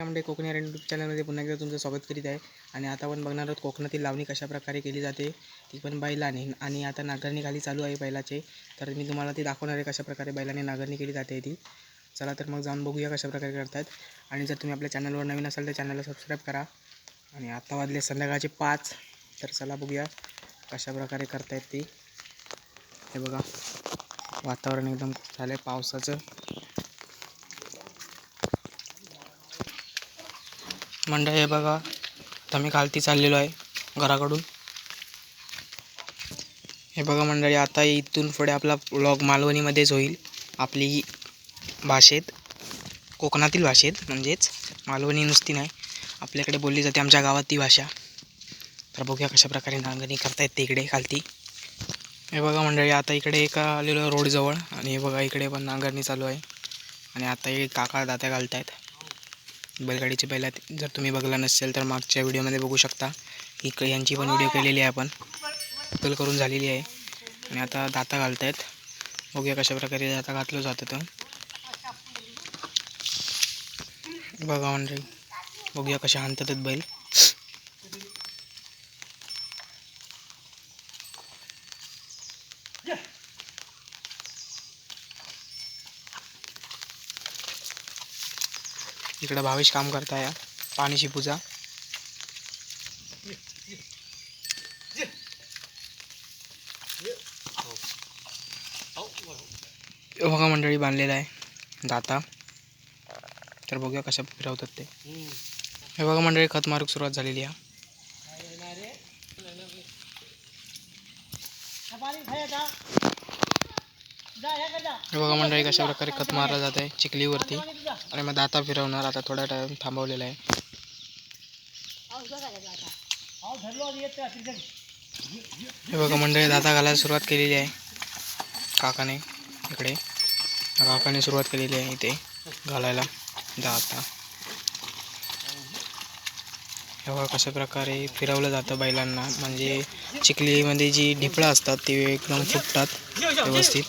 म्हणजे कोकणी अरेंड यूट्यूब चॅनलमध्ये पुन्हा एकदा तुमचं स्वागत करीत आहे. आणि आता आपण बघणार आहोत कोकणातील लावणी कशा प्रकारे केली जाते. ती पण बैलाने. आणि आता नांगरणी खाली चालू आहे बैलाचे. तर मी तुम्हाला ती दाखवणार आहे कशा प्रकारे बैलाने नांगरणी केली जाते ती. चला तर मग जाऊन बघूया कशा प्रकारे करतात. आणि जर तुम्ही आपल्या चॅनलवर नवीन असाल तर चॅनलला सबस्क्राईब करा. आणि आता वाजले संध्याकाळचे पाच. तर चला बघूया कशा प्रकारे करतायत ती. हे बघा वातावरण एकदम झालं आहे पावसाचं. मंडळी हे बघा. आता मी खालती चाललेलो आहे घराकडून. हे बघा मंडळी आता इथून पुढे आपला ब्लॉग मालवणीमध्येच होईल. आपली भाषेत कोकणातील भाषेत म्हणजेच मालवणी नुसती नाही. आपल्याकडे बोलली जाते आमच्या गावात ती भाषा. तर बघूया कशा प्रकारे नांगरणी करतायत ते इकडे खालती. हे बघा मंडळी आता इकडे एका आलेलो रोडजवळ. आणि हे बघा इकडे पण नांगरणी चालू आहे. आणि आता हे काका दात्या घालत आहेत बैलगाडीची पहिला जर तुम्ही बघला नसेल तर मागच्या व्हिडिओमध्ये बघू शकता. इकडे यांची पण व्हिडिओ केलेली आहे आपण. कल करून झालेली आहे. आणि आता दाता घालत आहेत बघूया कशा प्रकारे दाता घातलं जातं तर बघा मंडळी. बघूया कशा हाणतात बैल. इकडं भावेश काम करताय. पाणी शिपूचा बघा मंडळी बांधलेला आहे दाता. तर बघूया कशा फिरवतात ते. हे बघा मंडळी खत मारूक सुरुवात झालेली आहे. हे बघा मंडळी कशा प्रकारे खत मारलं जात आहे चिखलीवरती. आणि मग दाता फिरवणार आता थोडा टाइम थांबवलेला आहे. हे बघा मंडळी दाता घालायला सुरुवात केलेली आहे. काकाने इकडे. काकाने सुरुवात केलेली आहे इथे घालायला. दाता. हे बघा कशा प्रकारे फिरवलं जातं बैलांना. म्हणजे चिखलीमध्ये जी ढिपळं असतात ती एकदम फुटतात व्यवस्थित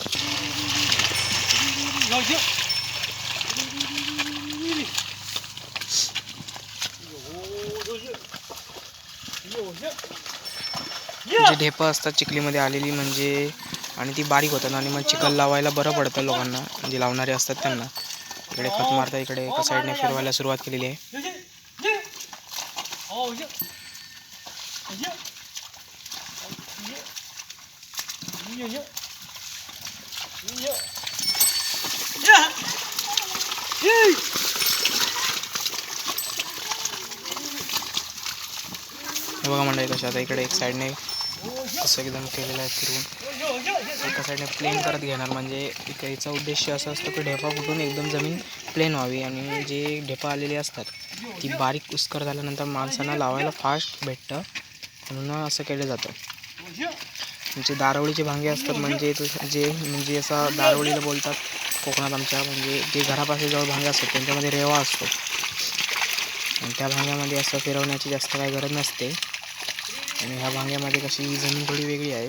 जी ढेपं असतात चिखलीमध्ये आलेली म्हणजे आणि ती बारीक होतात आणि मग चिखल लावायला बरं पडतं लोकांना म्हणजे लावणारे असतात त्यांना. इकडे खत मारता इकडे एका साईडने फिरवायला सुरुवात केलेली आहे. बघा मंडळी कशा आता इकडे एक साईडने असं एकदम केलेलं आहे फिरवून. एका साईडने प्लेन करत घेणार. म्हणजे याचा उद्देश असा असतो की ढेपा फुटून एकदम जमीन प्लेन व्हावी. आणि जे ढेपा आलेली असतात ती बारीक उसकर झाल्यानंतर माणसांना लावायला फास्ट भेटतं. म्हणून असं केलं जातं. म्हणजे दारवळीचे भांगे असतात म्हणजे जे म्हणजे असं दारवळीला बोलतात कोकणात आमच्या म्हणजे जे घरापाशी जवळ भांगे असतात त्यांच्यामध्ये रेवा असतो. आणि त्या भांग्यामध्ये असं फिरवण्याची जास्त काही गरज नसते. आणि ह्या भांग्यामध्ये कशी जमीन थोडी वेगळी आहे.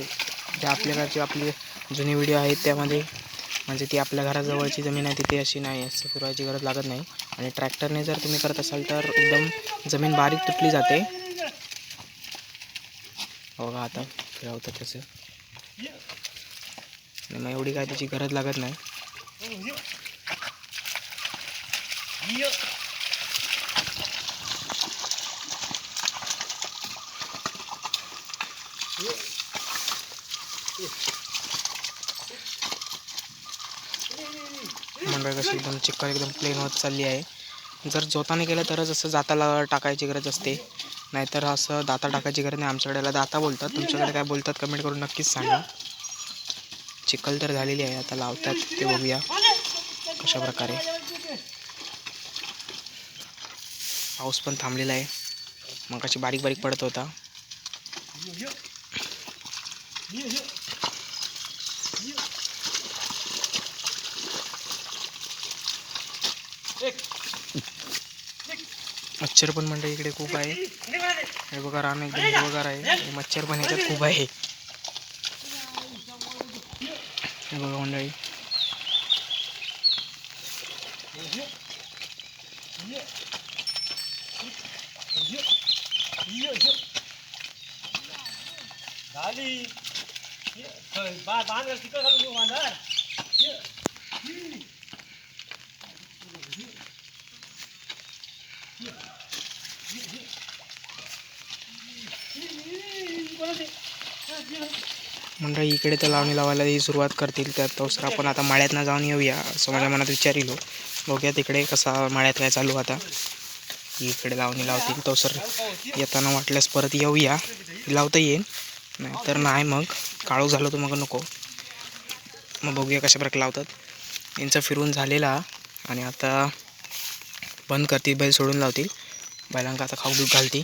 जे आपल्याकडची आपली जुनी व्हिडिओ आहेत त्यामध्ये म्हणजे ती आपल्या घराजवळची जमीन आहे तिथे अशी नाही असं फिरवायची गरज लागत नाही. आणि ट्रॅक्टरने जर तुम्ही करत असाल तर एकदम जमीन बारीक तुटली जाते. बघा आता फिरवतं तसं आणि मग एवढी काय त्याची गरज लागत नाही. मंडळ कशी एकदम चिक्कल एकदम प्लेन होत चालली आहे. जर जोताने केलं तरच असं जाताला टाकायची गरज असते. नाहीतर असं दाता टाकायची गरज नाही. आमच्याकडे दाता बोलतात. तुमच्याकडे काय बोलतात कमेंट करून नक्कीच सांगा. चिखल तर झालेली आहे. आता लावतात ते बघूया कशा प्रकारे. पाऊस पण थांबलेला आहे. मग कशी बारीक बारीक पडत होता. मच्छर पण मंडळी इकडे खूप आहे. हे बघा रान एकदम हिरवगार आहे. मच्छर पण याच्यात खूप आहे. हे बघा मंडळी. झाली मंडळी इकडे तर लावणी लावायला ही सुरुवात करतील तर तोसर आपण आता माळ्यातनं जाऊन येऊया असं माझ्या मनात विचारिलो. बघूया तिकडे कसा माळ्यात काय चालू आता. इकडे लावणी लावतील तोसर येताना वाटल्यास परत येऊया. लावता येईल. नाही. तर नाही मग. काळू झालं तर मग नको. मग बघूया कशा प्रकारे लावतात. यांचं फिरून झालेला आणि आता बंद करतील बैल सोडून लावतील. बैलांका आता खाऊ दूध घालतील.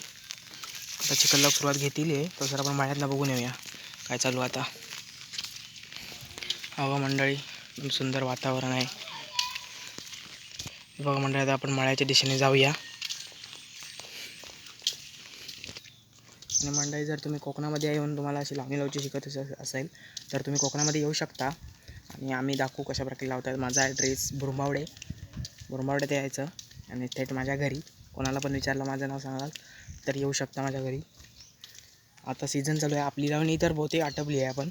आता चिकनला सुरुवात घेतील आहे सर आपण माळ्यातनं बघून येऊया काय चालू आता. हवा मंडळी एकदम सुंदर वातावरण आहे. बघा मंडळी आता आपण माळ्याच्या दिशेने जाऊया. आणि मंडळी जर तुम्ही कोकणामध्ये येऊन तुम्हाला अशी लावणी लावची शिकत असेल तर तुम्ही कोकणामध्ये येऊ शकता. आणि आम्ही दाखवू कशा प्रकारे लावतात. माझा ॲड्रेस भुरमावडे भुरमावडे ते यायचं. आणि थेट माझ्या घरी. कोणाला पण विचारलं माझं नाव सांगाल तर येऊ शकता माझ्या घरी. आता सीझन चालू आहे. आपली लावणी तर बहुतेक आटपली आहे आपण.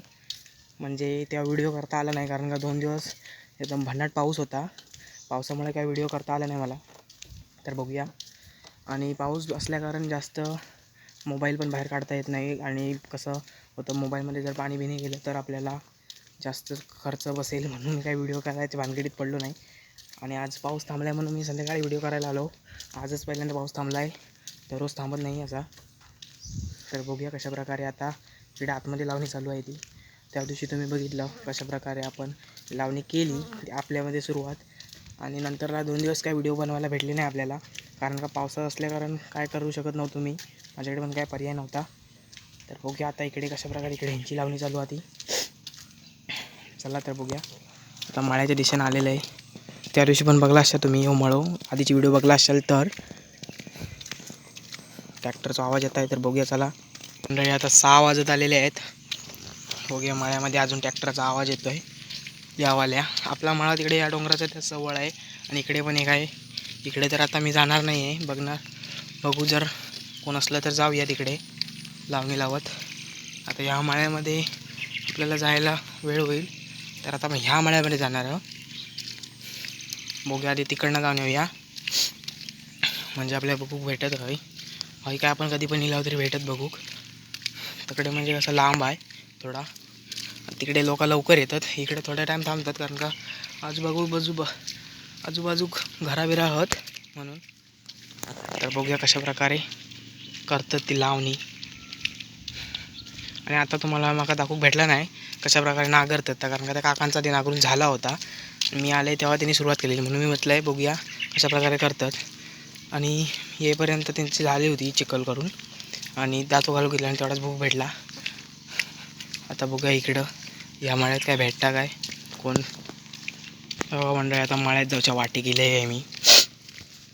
म्हणजे त्या व्हिडिओ करता आला नाही कारण का दोन दिवस एकदम भन्नाट पाऊस होता. पावसामुळे काय व्हिडिओ करता आला नाही मला. तर बघूया. आणि पाऊस असल्याकारण जास्त मोबाईल पण बाहेर काढता येत नाही आणि कसं होतं मोबाईलमध्ये जर पाणी बिणी गेलं तर आपल्याला जास्त खर्च बसेल म्हणून मी काही व्हिडिओ करायच्या भानगडीत पडलो नाही. आणि आज पाऊस थांबला आहे म्हणून मी संध्याकाळी व्हिडिओ करायला आलो. आजच पहिल्यांदा पाऊस थांबला आहे दररोज थांबत नाही असा. तर बघूया कशाप्रकारे आता तिकडे आतमध्ये लावणी चालू आहे ती. त्या दिवशी तुम्ही बघितलं कशा प्रकारे आपण लावणी केली आपल्यामध्ये सुरुवात. आणि नंतरला दोन दिवस काय व्हिडिओ बनवायला भेटले नाही आपल्याला. कारण का पावसाळा असल्याकारण काय करू शकत नव्हतो मी. माझ्याकडे पण काय पर्याय नव्हता. तर बघूया आता इकडे कशा प्रकारे इकडे ह्यांची लावणी चालू होती. चला तर बघूया. आता माळ्याच्या दिशेनं आलेलं आहे. त्या दिवशी पण बघला असाल तुम्ही हो मळो. आधीची व्हिडिओ बघला असाल तर. ट्रॅक्टरचा आवाज येत आहे तर बघूया चला. मंडळी आता सहा वाजत आलेले आहेत. बघूया मळ्यामध्ये अजून ट्रॅक्टरचा आवाज येतो आहे यावाल्या आपला मळा तिकडे या डोंगराचा त्या सवळ आहे आणि इकडे पण एक आहे. इकडे तर आता मी जाणार नाही आहे बघणार. बघू जर कोण असलं तर जाऊया तिकडे लावणी लावत. आता ह्या माळ्यामध्ये आपल्याला जायला वेळ होईल. तर आता मग ह्या माळ्यामध्ये जाणार आहोत बघूया आधी तिकडनं जाऊन येऊया. म्हणजे आपल्या बघूक भेटत हवी हवी काय आपण कधी पण निलाव तरी भेटत बघूक तिकडे म्हणजे कसं लांब आहे थोडा. तिकडे लोक लवकर येतात. इकडे थोडा टाईम थांबतात कारण का आजूबाजू बाजू आजूबाजू घराबिरा आहोत म्हणून. तर बघूया कशा प्रकारे करतात ती लावणी. आणि आता तुम्हाला माका दाखवूक भेटला नाही कशा प्रकारे नागरतात कारण का त्या काकांचा ते नागरून झाला होता. मी आले तेव्हा त्यांनी सुरुवात केलेली म्हणून मी म्हटलं आहे बघूया कशा प्रकारे करतात. आणि येईपर्यंत त्यांची झाली होती चिखल करून. आणि दातो घालू गेला आणि तेवढाच भूक भेटला. आता बघूया इकडं या मळ्यात काय भेटता काय कोण तेव्हा मंडळी आता मळ्यात जाऊच्या वाटी गेले आहे मी.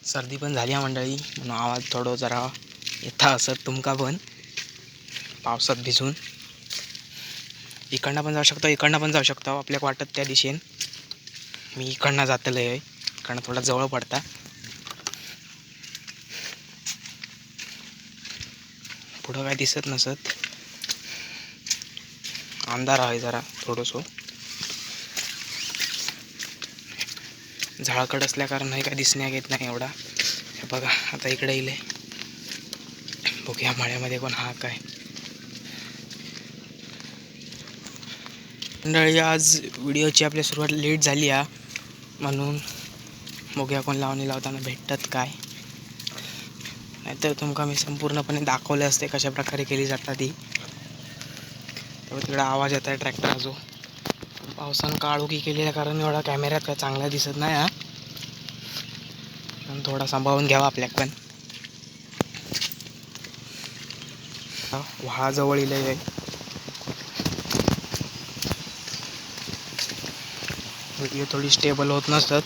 सर्दी पण झाली आहे मंडळी म्हणून आवाज थोडं जरा येता असत तुमका पण. पावसात भिजून. इकडनं पण जाऊ शकतो इकडनं पण जाऊ शकतो आपल्याला वाटत त्या दिशेन. मी इकडनं जातलं आहे इकडनं थोडा जवळ पडता. पुढं काय दिसत नसत. अंधार आहे जरा थोडंसं. झाळकड असल्याकारणाने काय दिसण्यात येत नाही एवढा. हे बघा आता इकडे येईल बघूया मळ्यामध्ये कोण हा काय. मंडळी आज व्हिडिओची आपली सुरुवात लेट झाली आहे म्हणून बघूया कोण लावणी लावताना भेटतात काय. नाहीतर तुमका मी संपूर्णपणे दाखवले असते कशा प्रकारे केली जातात ती तेव्हा तिकडे आवाज येत आहे ट्रॅक्टरचा अजून पावसानं काळोखी केलेल्या कारण एवढा कॅमेऱ्यात काय चांगला दिसत नाही हा. पण थोडा सांभाळून घ्यावा आपल्याक पण. व्हाळाजवळ इले आहे व्हिडिओ थोडी स्टेबल होत नसतात.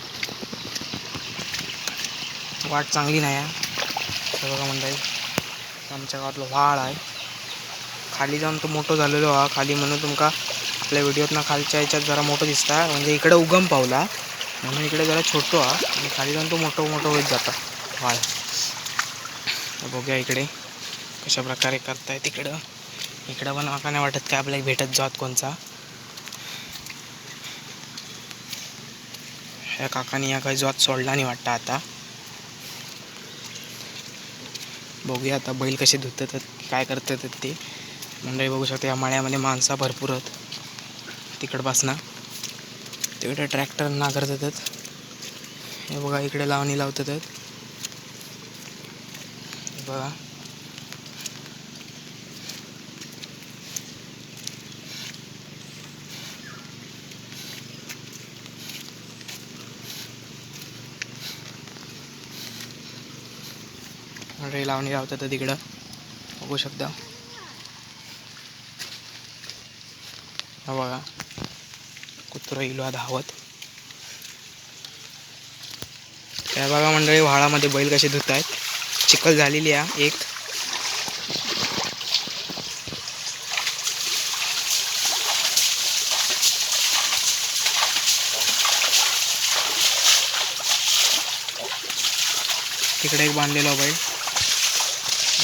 वाट चांगली नाही आहे बघा बघा येईल आमच्या गावातलं व्हाळ आहे. खाली जाऊन तो मोठं झालेलो हा. खाली म्हणून तुमका आपल्या व्हिडिओतनं खालच्या याच्यात जरा मोठं दिसता. म्हणजे इकडे उगम पावला. म्हणून इकडे जरा छोटो हा आणि खाली जाऊन तो मोठं मोठं होत जाता. वाळ. बघूया इकडे कशा प्रकारे करताय तिकडं. इकडं पण मला नाही वाटत काय आपल्याला भेटत जात कोणचा. ह्या काकाने या काही जात सोडला नाही वाटतं आता. बघूया आता बैल कसे धुतात काय करतात ते. मंडळी बघू शकता या मळ्यामध्ये माणसं भरपूर आहेत. तिकडपासनं तिकडे ट्रॅक्टर नांगरतात हे बघा इकडे लावणी लावतात बघा. रे लावणी लावतात तिकडं बघू शकता. हा बघा. कुत्रा इलो धावत त्या बघा मंडळी व्हाळामध्ये बैल कसे धुत आहेत चिखल झालेली आहे एक. तिकडे एक बांधलेला बैल.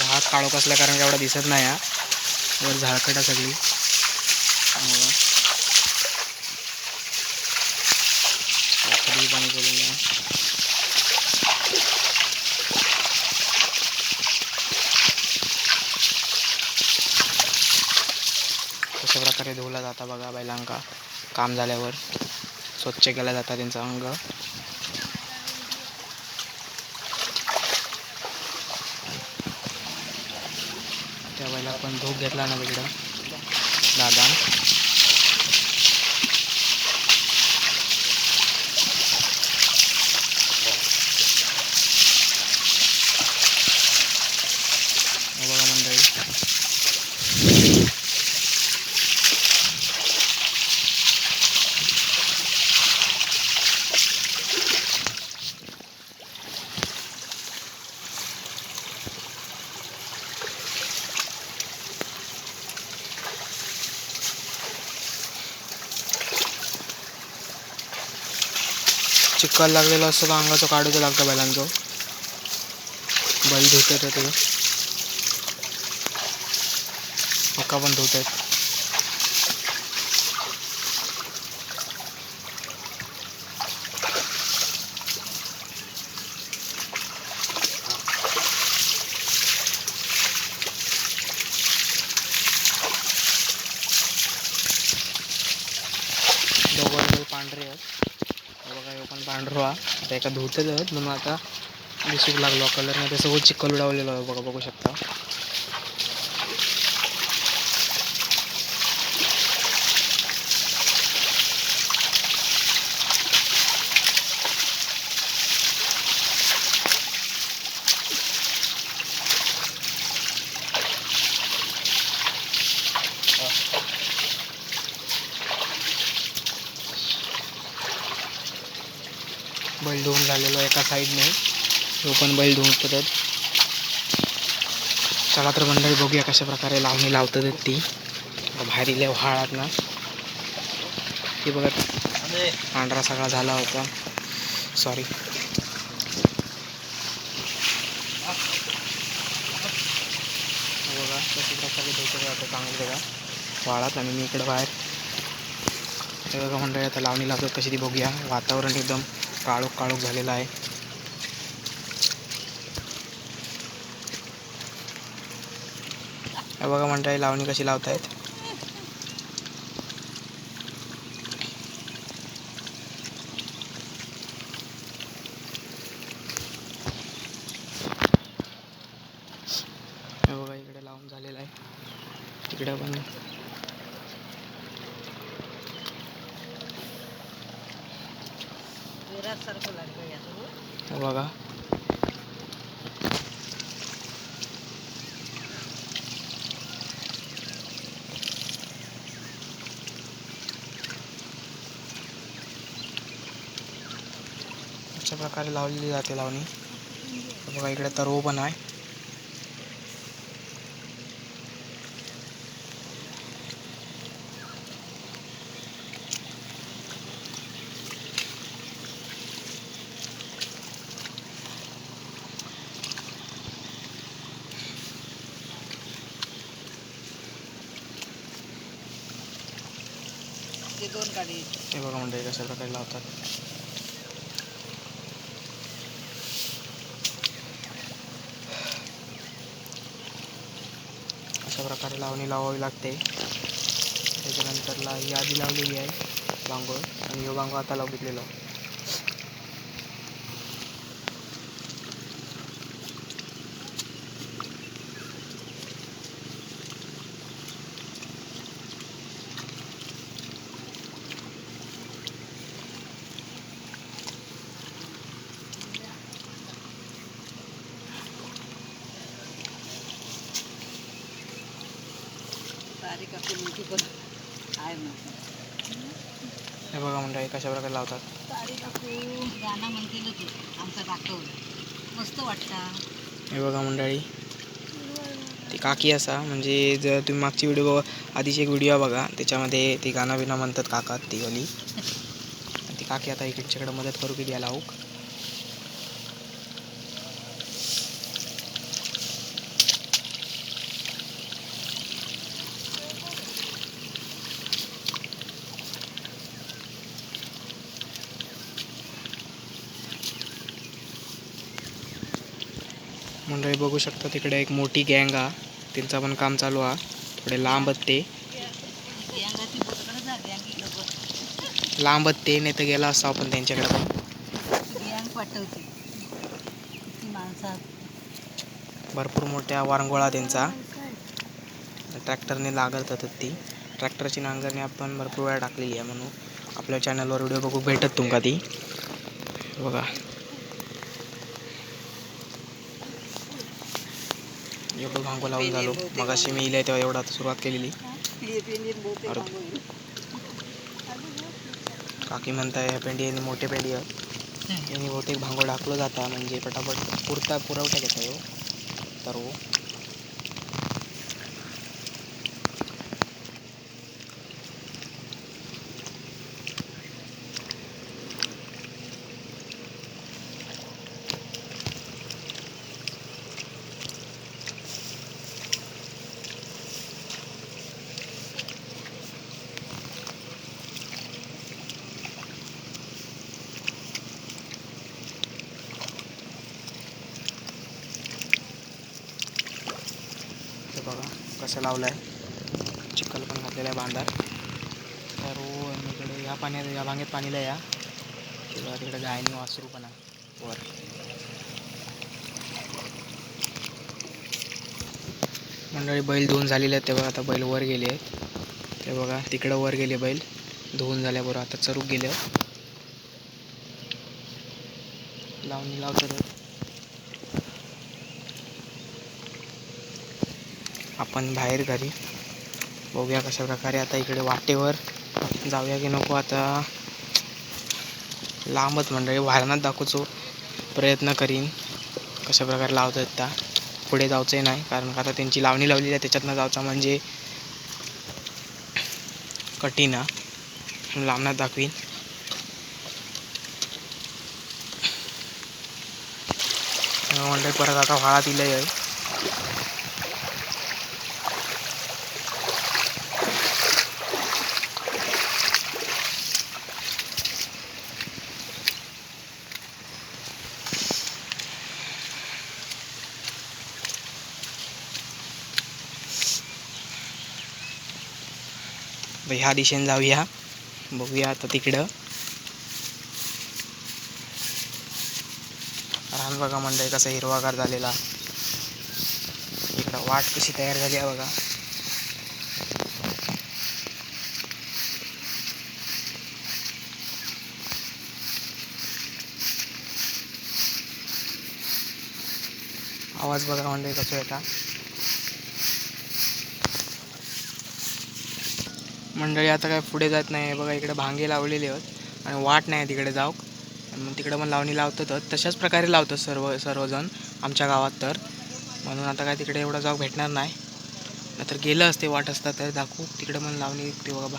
हात काळोख असल्या कारण एवढा दिसत नाही हा. वर झाळकटा सगळी बघा. खाली पाणी केलेलं आहे. कशा प्रकारे धुवला जाता बघा बैलांका. काम झाल्यावर स्वच्छ केला जाता त्यांचं अंग. त्या बैला पण धूप घेतला ना तिकडं. दादा हे बघा मंडळी चिखल लागलेलं असतो तर अंगाचं काढूचं लागतं बैलांचं. बैल धुतात ते मका पण धुत आहेत दोघं पांढरे आहेत. बघा हे पण पांढरा आता एका धुतच आहेत म्हणून आता दिसूक लागलो. कलरमध्ये सगळं चिखल उडावलेलं आहे बघा बघू शकता बैल धुवून झालेलो एका साईडने तो पण बैल धुवून पडत चला तर मंडळी बघूया कशा प्रकारे लावणी लावतात ती. भारी व्हाळात ना. ती बघत पांढरा सगळा झाला होता. सॉरी बघा कशा प्रकारे धुतलं जातं चांगलं बघा. व्हाळात आणि मी इकडं बाहेर. हे बघा मंडळी आता लावणी लावतात कशी ती बघूया. वातावरण एकदम काळोख काळोख झालेलं आहे. हे बघा मंडळी लावणी कशी लावतायत. हे बघा इकडे लावून झालेलं आहे. तिकडे पण. बघा. प्रकारे लावलेली जाते लावणी. बघा इकडे तरव पण आहे. ते दोन गाडी हे बघा म्हणजे कशा प्रकारे लावतात. लावणी लावावी लागते. त्याच्यानंतरला ही आधी लावलेली आहे बांगोळ. आणि ह्यो बांगो आता लावलेलो हे बघा मंडळी कशा प्रकारे लावतात. मस्त हे बघा मंडळी ती काकी असा म्हणजे जर तुम्ही मागची व्हिडिओ आधीची एक व्हिडिओ बघा त्याच्यामध्ये ती गाणं बिना म्हणतात काका ती वाली ती काकी आता इकडच्याकडे मदत करू की द्यायला लावूक मंडळी बघू शकता तिकडे एक मोठी गँग हा त्यांचं पण काम चालू हा थोडे लांबत ते. लांबत ते नाही तर गेला असतो आपण त्यांच्याकडे पण. भरपूर मोठ्या वारंगोळा त्यांचा. ट्रॅक्टरने लागत ती. ट्रॅक्टरची नांगरणी आपण भरपूर वेळा टाकलेली आहे म्हणून. आपल्या चॅनलवर व्हिडिओ बघू भेटत तुमका ती. बघा. एवढं भांगो लावून झालो. मग अशी मी इले तेव्हा एवढा सुरुवात केलेली. हे. काकी म्हणताय पेंडी आणि मोठे पेंडी आहेत. यांनी बहुतेक भांगो टाकलं जाता म्हणजे पटापट पुरता पुरवठा घेता येऊ तर हो हे असं लावलं आहे चिखल पण घातलेलं आहे बांधार. तर इकडे या पाण्यात या भांगेत पाणीला या. किंवा तिकडे गायनी वासरू पण आहे. वर. मंडळी बैल धुवून झालेले आहेत. तेव्हा आता बैल वर गेले आहेत. ते बघा तिकडं वर गेले बैल. धुवून झाल्याबरोबर आता चरूक गेले लावणी लावतात. आपण बाहेर घरी. बघूया कशा प्रकारे आता इकडे वाटेवर जाऊया की नको. आता लांबच मंडळी वारणात दाखवचो प्रयत्न करीन कशा प्रकारे लावतात त्या. पुढे जायचंही नाही कारण का आता त्यांची लावणी लावलेली आहे त्याच्यातनं जायचं म्हणजे कठीण लांबण्यात लांबनात दाखवीन. मंडळी परत आता व्हाळा दिलं आहे आता ह्या दिशेने जाऊया. बघूया आता तिकडं. रान बघा म्हणतंय कसा हिरवागार झालेला. इकडं वाट कशी तयार झाली आहे बघा. आवाज बघा मंडळी कसं येता मंडळी आता काय पुढे जात नाही. बघा इकडे भांगे लावलेले आहेत आणि वाट नाही तिकडे जाऊ मग तिकडं पण लावणी लावतातच तशाच प्रकारे लावतात सर्व सर्वजण आमच्या गावात तर. म्हणून आता काय तिकडे एवढं जाऊ भेटणार नाही. नाहीतर गेलं असते वाट असतात तर दाखवू. तिकडे पण लावणी ते बघा बा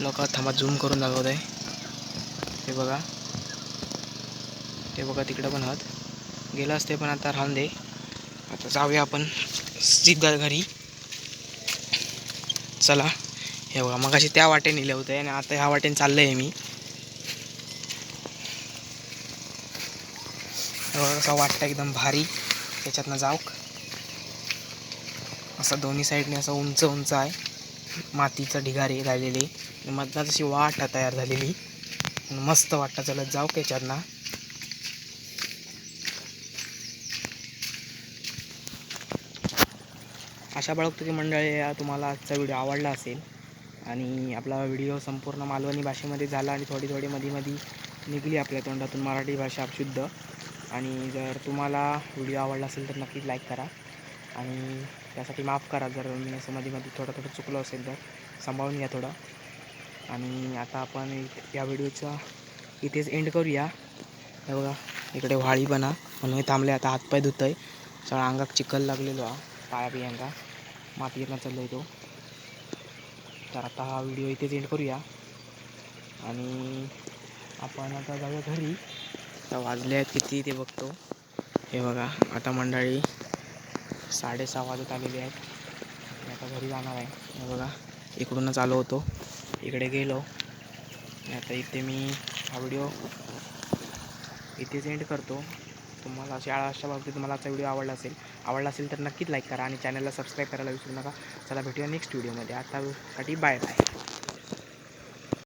लोक थांबा झूम करून दाखवत आहे. ते बघा. ते बघा तिकडं पण आहात. गेलं असते पण आता राहून दे. आता जाऊया आपण सिद्धा घरी. चला. हे बघा मग त्या वाटेने नेले होते आणि आता ह्या वाटेने चाललं आहे मी. हे वाटतं एकदम भारी त्याच्यातनं जाऊ असं दोन्ही साईडने असं उंच उंच आहे. मातीचं ढिगारे राहिलेले. आणि तशी वाट तयार झालेली. मस्त वाटतं चलत जाऊ त्याच्यातनं अशा की मंडळी तुम्हाला आजचा व्हिडिओ आवडला असेल. आणि आपला व्हिडिओ संपूर्ण मालवणी भाषेमध्ये झाला आणि थोडी थोडी मध्ये मध्ये निघली आपल्या तोंडातून मराठी भाषा शुद्ध. आणि जर तुम्हाला व्हिडिओ आवडला असेल तर नक्कीच लाईक करा. आणि त्यासाठी माफ करा जर मी असं मध्ये मध्ये थोडं थोडं चुकलो असेल तर. सांभाळून घ्या थोडं. आणि आता आपण या व्हिडिओचा इथेच एंड करूया. हे बघा इकडे व्हाळी बना. म्हणून थांबले आता हातपाय धुत आहे सगळा अंगात चिखल लागलेलो हा पाया बियांगा माती चाललो आहे तो. तर आता हा व्हिडिओ इथेच एंड करूया. आणि आपण आता जाऊया घरी. आता वाजले आहेत किती ते बघतो. हे बघा आता मंडळी साडेसहा वाजत आलेले आहेत. मी आता घरी जाणार आहे. हे बघा इकडूनच आलो होतो. इकडे गेलो. आता इथे मी हा व्हिडिओ इथेच एंड करतो. तुम्हाला शाळा अशा बाबतीत तुम्हाला आजचा व्हिडिओ आवडला असेल आवडला असेल तर नक्कीच लाईक करा आणि चॅनलला सबस्क्राईब करायला विसरू नका. चला भेटूया नेक्स्ट व्हिडिओमध्ये आतासाठी बाय बाय